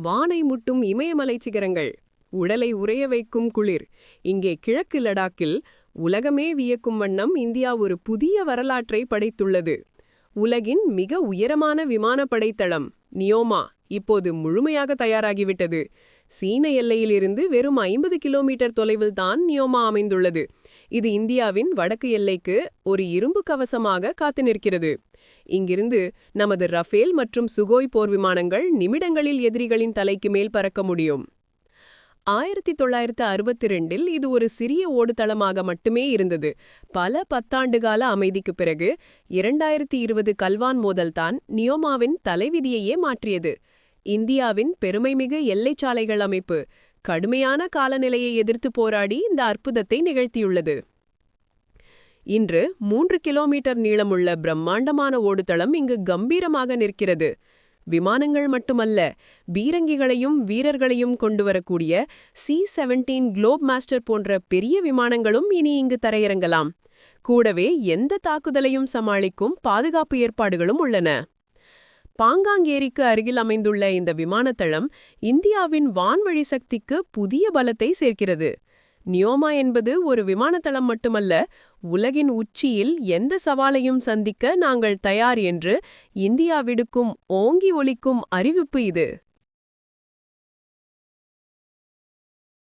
வானை முட்டும் இமயமலை சிகரங்கள். உடலை உறைய வைக்கும் குளிர். இங்கே கிழக்கு லடாக்கில் உலகமே வியக்கும் வண்ணம் இந்தியா ஒரு புதிய வரலாற்றை படைத்துள்ளது. உலகின் மிக உயரமான விமானப்படைத்தளம் நியோமா இப்போது முழுமையாக தயாராகிவிட்டது. சீன எல்லையிலிருந்து வெறும் ஐம்பது கிலோமீட்டர் தொலைவில் தான் நியோமா அமைந்துள்ளது. இது இந்தியாவின் வடக்கு எல்லைக்கு ஒரு இரும்பு கவசமாக காத்து நிற்கிறது. இங்கிருந்து நமது ரஃபேல் மற்றும் சுகோய் போர் விமானங்கள் நிமிடங்களில் எதிரிகளின் தலைக்கு மேல் பறக்க முடியும். ஆயிரத்தி தொள்ளாயிரத்து அறுபத்தி ரெண்டில் இது ஒரு சிறிய ஓடுதளமாக மட்டுமே இருந்தது. பல பத்தாண்டுகால அமைதிக்கு பிறகு இரண்டாயிரத்தி இருபது கல்வான் மோதல்தான் நியோமாவின் தலைவிதியையே மாற்றியது. இந்தியாவின் பெருமைமிகு எல்லைச்சாலைகள் அமைப்பு கடுமையான காலநிலையை எதிர்த்து போராடி இந்த அற்புதத்தை நிகழ்த்தியுள்ளது. இன்று மூன்று கிலோமீட்டர் நீளமுள்ள பிரம்மாண்டமான ஓடுதளம் இங்கு கம்பீரமாக நிற்கிறது. விமானங்கள் மட்டுமல்ல பீரங்கிகளையும் வீரர்களையும் கொண்டு வரக்கூடிய சி செவன்டீன் குளோப் மாஸ்டர் போன்ற பெரிய விமானங்களும் இனி இங்கு தரையிறங்கலாம். கூடவே எந்த தாக்குதலையும் சமாளிக்கும் பாதுகாப்பு ஏற்பாடுகளும் உள்ளன. பாங்காங் ஏரிக்கு அருகில் அமைந்துள்ள இந்த விமானத்தளம் இந்தியாவின் வான்வழி சக்திக்கு புதிய பலத்தை சேர்க்கிறது. நியோமா என்பது ஒரு விமானத்தளம் மட்டுமல்ல உலகின் உச்சியில் எந்த சவாலையும் சந்திக்க நாங்கள் தயார் என்று இந்தியா விடுக்கும் ஓங்கி ஒலிக்கும் அறிவிப்பு இது.